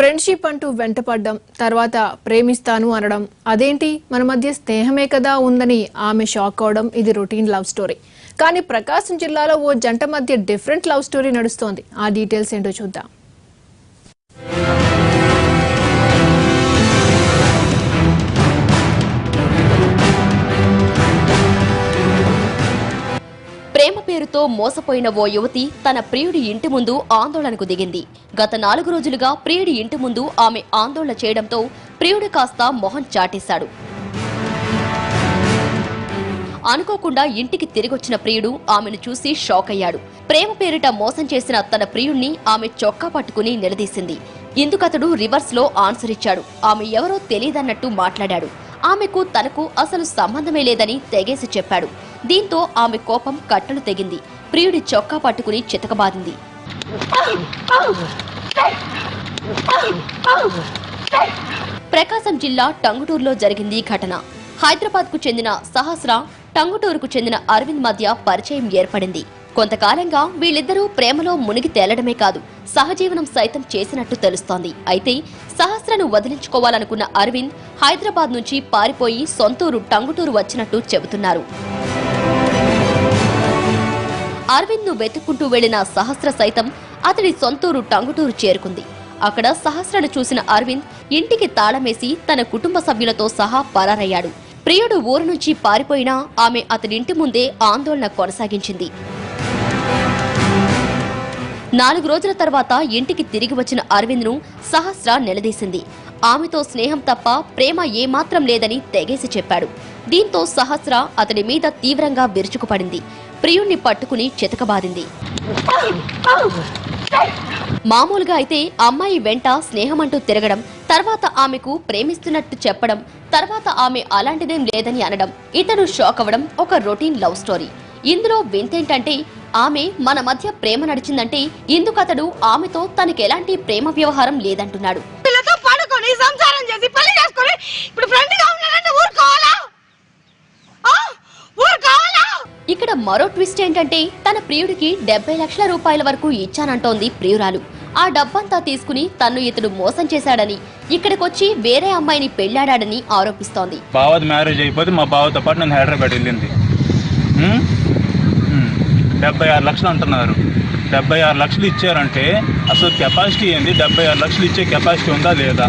Friendship అంటూ వెంటపడ్డం తర్వాత ప్రేమిస్తాను అనడం అదేంటి? మన మధ్య స్నేహమే కదా ఉందని ఆమె షాక్ అవడం ఇది రొటీన్ లవ్ స్టోరీ కానీ ప్రకాశం జిల్లాలో ఓ జంట మధ్య డిఫరెంట్ లవ్ స్టోరీ నడుస్తోంది. ఆ డీటెయిల్స్ ఏంటో చూద్దాం. పేరుతో మోసపోయిన ఓ యువతి తన ప్రియుడి ఇంటి ముందు ఆందోళనకు దిగింది. గత నాలుగు రోజులుగా ప్రియుడి ఇంటి ముందు ఆమె ఆందోళన చేయడంతో ప్రియుడు కాస్త మొహం చాటేశాడు. అనుకోకుండా ఇంటికి తిరిగొచ్చిన ప్రియుడు ఆమెను చూసి షాక్ అయ్యాడు. ప్రేమ పేరిట మోసం చేసిన తన ప్రియుణ్ణి ఆమె చొక్కా పట్టుకుని నిలదీసింది. ఇందుకతడు రివర్స్లో ఆన్సర్ ఇచ్చాడు. ఆమె ఎవరో తెలియదన్నట్టు మాట్లాడాడు. ఆమెకు తనకు అసలు సంబంధమే లేదని తెగేసి చెప్పాడు. దీంతో ఆమె కోపం కట్టలు తెగింది. ప్రియుడి చొక్కా పట్టుకుని చితకబారింది. ప్రకాశం జిల్లా టంగుటూరులో జరిగింది ఈ ఘటన. హైదరాబాద్కు చెందిన సహస్ర టంగుటూరుకు చెందిన అరవింద్ మధ్య పరిచయం ఏర్పడింది. కొంతకాలంగా వీళ్ళిద్దరూ ప్రేమలో మునిగి తేలడమే కాదు సహజీవనం సైతం చేసినట్టు తెలుస్తోంది. అయితే సహస్రను వదిలించుకోవాలనుకున్న అరవింద్ హైదరాబాద్ నుంచి పారిపోయి సొంతూరు టంగుటూరు వచ్చినట్టు చెబుతున్నారు. అరవింద్ను వెతుక్కుంటూ వెళ్ళిన సహస్ర సైతం అతడి సొంతూరు టంగుటూరు చేరుకుంది. అక్కడ సహస్రను చూసిన అరవింద్ ఇంటికి తాళమేసి తన కుటుంబ సభ్యులతో సహా పరారయ్యాడు. ప్రియుడు ఊరు నుంచి పారిపోయినా ఆమె అతడింటి ముందే ఆందోళన కొనసాగించింది. నాలుగు రోజుల తర్వాత ఇంటికి తిరిగి వచ్చిన అరవింద్ను సహస్ర నిలదీసింది. ఆమెతో స్నేహం తప్ప ప్రేమ ఏమాత్రం లేదని తెగేసి చెప్పాడు. దీంతో సహస్ర అతడి మీద తీవ్రంగా విరుచుకుపడింది. ప్రియుణ్ణి పట్టుకుని చితకబాదింది. మామూలుగా అయితే అమ్మాయి వెంట స్నేహమంటూ తిరగడం తర్వాత ఆమెకు ప్రేమిస్తున్నట్టు చెప్పడం తర్వాత ఆమె అలాంటిదేం లేదని అనడం ఇతను షాక్ అవ్వడం ఒక రొటీన్ లవ్ స్టోరీ. ఇందులో వింతేంటంటే ఆమె మన మధ్య ప్రేమ నడిచిందంటే ఇందుకతడు ఆమెతో తనకెలాంటి ప్రేమ వ్యవహారం లేదంటున్నాడు. మరో ట్విస్ట్ ఏంటంటే తన ప్రియుడికి డెబ్బై లక్షల రూపాయల వరకు ఇచ్చానంటోంది ప్రియురాలు. ఆ డబ్బంతా తీసుకుని తన్ను ఇతడు మోసం చేశాడని ఇక్కడికొచ్చి వేరే అమ్మాయిని పెళ్ళాడాడని ఆరోపిస్తోంది. బావది మ్యారేజ్ అయిపోతే మా బావతో పాటు నేను హైదరాబాద్ వెళ్ళింది. డెబ్బై ఆరు లక్షలు అంటున్నారు. డెబ్బై ఆరు లక్షలు ఇచ్చారంటే అసలు కెపాసిటీ ఏంది? డెబ్బై ఆరు లక్షలు ఇచ్చే కెపాసిటీ ఉందా లేదా?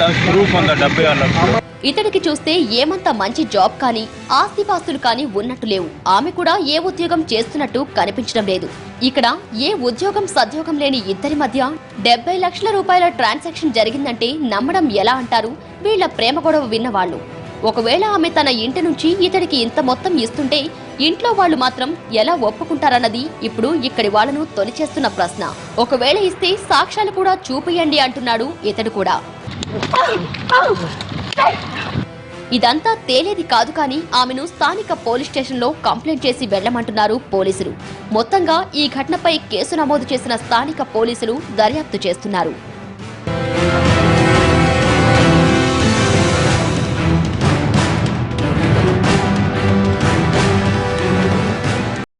దానికి ప్రూఫ్ ఉందా డెబ్బై ఆరు లక్షలు? ఇతడికి చూస్తే ఏమంత మంచి జాబ్ కానీ ఆస్తిపాస్తులు కానీ ఉన్నట్టు లేవు. ఆమె కూడా ఏ ఉద్యోగం చేస్తున్నట్టు కనిపించడం లేదు. ఇక్కడ ఏ ఉద్యోగం సద్యోగం లేని ఇద్దరి మధ్య డెబ్బై లక్షల రూపాయల ట్రాన్సాక్షన్ జరిగిందంటే నమ్మడం ఎలా అంటారు? వీళ్ళ ప్రేమ గొడవ విన్నవాళ్ళు ఒకవేళ ఆమె తన ఇంటి నుంచి ఇతడికి ఇంత మొత్తం ఇస్తుంటే ఇంట్లో వాళ్ళు మాత్రం ఎలా ఒప్పుకుంటారన్నది ఇప్పుడు ఇక్కడి వాళ్ళను తొలిచేస్తున్న ప్రశ్న. ఒకవేళ ఇస్తే సాక్ష్యాలు కూడా చూపియండి అంటున్నాడు ఇతడు కూడా. ఇదంతా తేలేది కాదు కానీ ఆమెను స్థానిక పోలీస్ స్టేషన్లో కంప్లైంట్ చేసి వెళ్ళమంటున్నారు పోలీసులు. మొత్తంగా ఈ ఘటనపై కేసు నమోదు చేసిన స్థానిక పోలీసులు దర్యాప్తు చేస్తున్నారు.